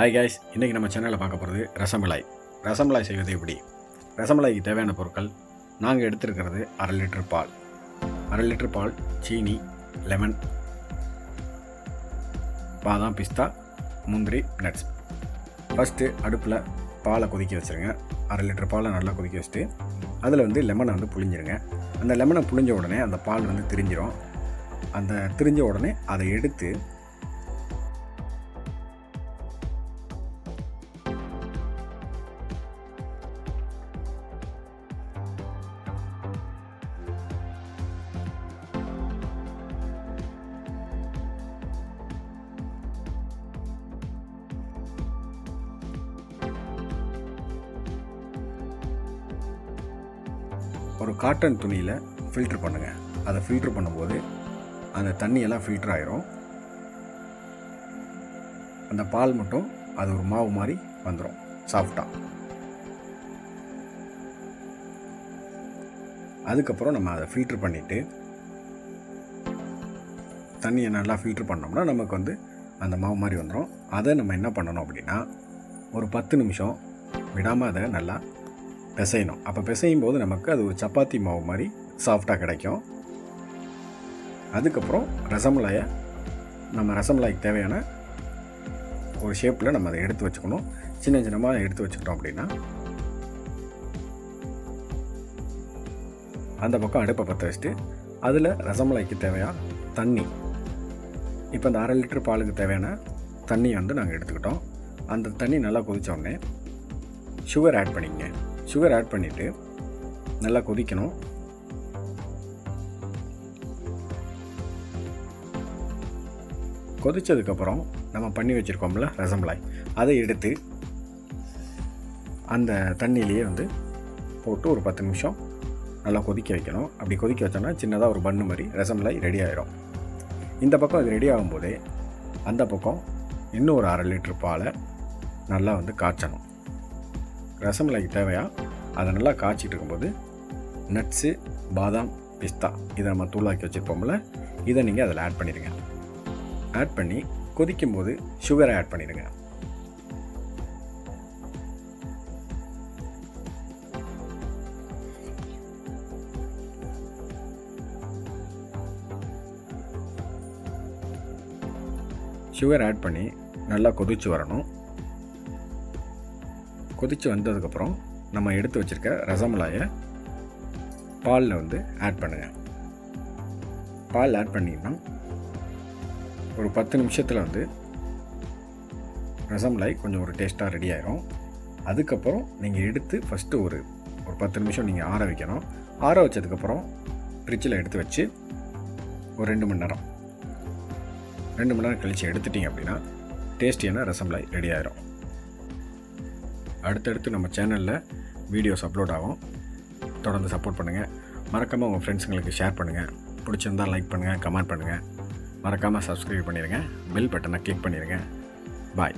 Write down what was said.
Hi guys இன்றைக்கி நம்ம சேனலில் பார்க்க போகிறது ரசமலாய். ரசமலாய் செய்வது எப்படி? ரசமலாய்க்கு தேவையான பொருட்கள் நாங்கள் எடுத்திருக்கிறது அரை லிட்டர் பால். அரை லிட்டர் பால் சீனி லெமன் பாதாம் பிஸ்தா முந்திரி நட்ஸ் ஃபஸ்ட்டு அடுப்பில் பாலை கொதிக்க வச்சுருங்க. அரை லிட்டர் பாலை நல்லா கொதிக்க வச்சுட்டு அதில் வந்து லெமனை வந்து புழிஞ்சிருங்க. அந்த லெமனை புழிஞ்ச உடனே அந்த பால் வந்து திரிஞ்சிரும். அந்த திரிஞ்ச உடனே அதை எடுத்து ஒரு காட்டன் துணியில் ஃபில்ட்ரு பண்ணுங்கள் அதை ஃபில்ட்ரு பண்ணும்போது அந்த தண்ணியெல்லாம் ஃபில்டர் ஆயிரும். அந்த பால் மட்டும் அது ஒரு மாவு மாதிரி வந்துடும் சாஃப்டாக அதுக்கப்புறம் நம்ம அதை ஃபில்ட்ரு பண்ணிவிட்டு தண்ணியை நல்லா ஃபில்ட்ரு பண்ணோம்னா நமக்கு வந்து அந்த மாவு மாதிரி வந்துடும் அதை நம்ம என்ன பண்ணணும் அப்படின்னா ஒரு பத்து நிமிஷம் விடாமல் அதை நல்லா பிசையணும். அப்போ பிசையும் போது நமக்கு அது ஒரு சப்பாத்தி மாவு மாதிரி சாஃப்டாக கிடைக்கும். அதுக்கப்புறம் ரசமலாயை நம்ம ரசமலாய்க்கு தேவையான ஒரு ஷேப்பில் நம்ம அதை எடுத்து வச்சுக்கணும். சின்ன சின்னமாக எடுத்து வச்சுக்கிட்டோம் அப்படின்னா அந்த பக்கம் அடுப்பை பற்ற வச்சுட்டு அதில் ரசமலாய்க்கு தேவையான தண்ணி. இப்போ இந்த அரை லிட்டர் பாலுக்கு தேவையான தண்ணியை வந்து நாங்கள் எடுத்துக்கிட்டோம். அந்த தண்ணி நல்லா கொதித்தோடனே சுகர் ஆட் பண்ணிக்கங்க. சுகர் ஆட் பண்ணிவிட்டு நல்லா கொதிக்கணும். கொதித்ததுக்கப்புறம் நம்ம பண்ணி வச்சுருக்கோம்ல ரசமலாய் அதை எடுத்து அந்த தண்ணியிலேயே வந்து போட்டு ஒரு பத்து நிமிஷம் நல்லா கொதிக்க வைக்கணும். அப்படி கொதிக்க வச்சோம்னா சின்னதாக ஒரு பன்னு மாதிரி ரசமலாய் ரெடி ஆகிடும் இந்த பக்கம் அது ரெடி ஆகும்போதே அந்த பக்கம் இன்னும் ஒரு அரை லிட்டர் பாலை நல்லா வந்து காய்ச்சணும். ரசமலாய்க்கு தேவையாக அதை நல்லா காய்ச்சிட்டு இருக்கும்போது நட்ஸு பாதாம் பிஸ்தா இதை நம்ம தூளாக்கி வச்சுருப்போம்ல இதை நீங்கள் அதில் ஆட் பண்ணிடுங்க. ஆட் பண்ணி கொதிக்கும் போது சுகரை ஆட் பண்ணிடுங்க. சுகர் ஆட் பண்ணி நல்லா கொதிச்சு வரணும். கொதித்து வந்ததுக்கப்புறம் நம்ம எடுத்து வச்சுருக்க ரசமலாயை பாலில் வந்து ஆட் பண்ணுங்கள் பால் ஆட் பண்ணிங்கன்னா ஒரு பத்து நிமிஷத்தில் வந்து ரசமலாய் கொஞ்சம் ஒரு டேஸ்ட்டாக ரெடி ஆகிரும் அதுக்கப்புறம் நீங்கள் எடுத்து ஃபஸ்ட்டு ஒரு ஒரு பத்து நிமிஷம் நீங்கள் ஆற வைக்கணும். ஆற வச்சதுக்கப்புறம் ஃப்ரிட்ஜில் எடுத்து வச்சு ஒரு ரெண்டு மணி நேரம் ரெண்டு மணி நேரம் கழித்து எடுத்துட்டிங்க அப்படின்னா டேஸ்டியான ரசமலாய் ரெடி ஆயிரும். அடுத்தடுத்து நம்ம சேனலில் வீடியோஸ் அப்லோட் ஆகும். தொடர்ந்து சப்போர்ட் பண்ணுங்கள் மறக்காமல் உங்கள் ஃப்ரெண்ட்ஸுங்களுக்கு ஷேர் பண்ணுங்கள் பிடிச்சிருந்தா லைக் பண்ணுங்கள் கமெண்ட் பண்ணுங்கள் மறக்காமல் சப்ஸ்கிரைப் பண்ணிடுங்க பெல் பட்டனை கிளிக் பண்ணிடுங்க பாய்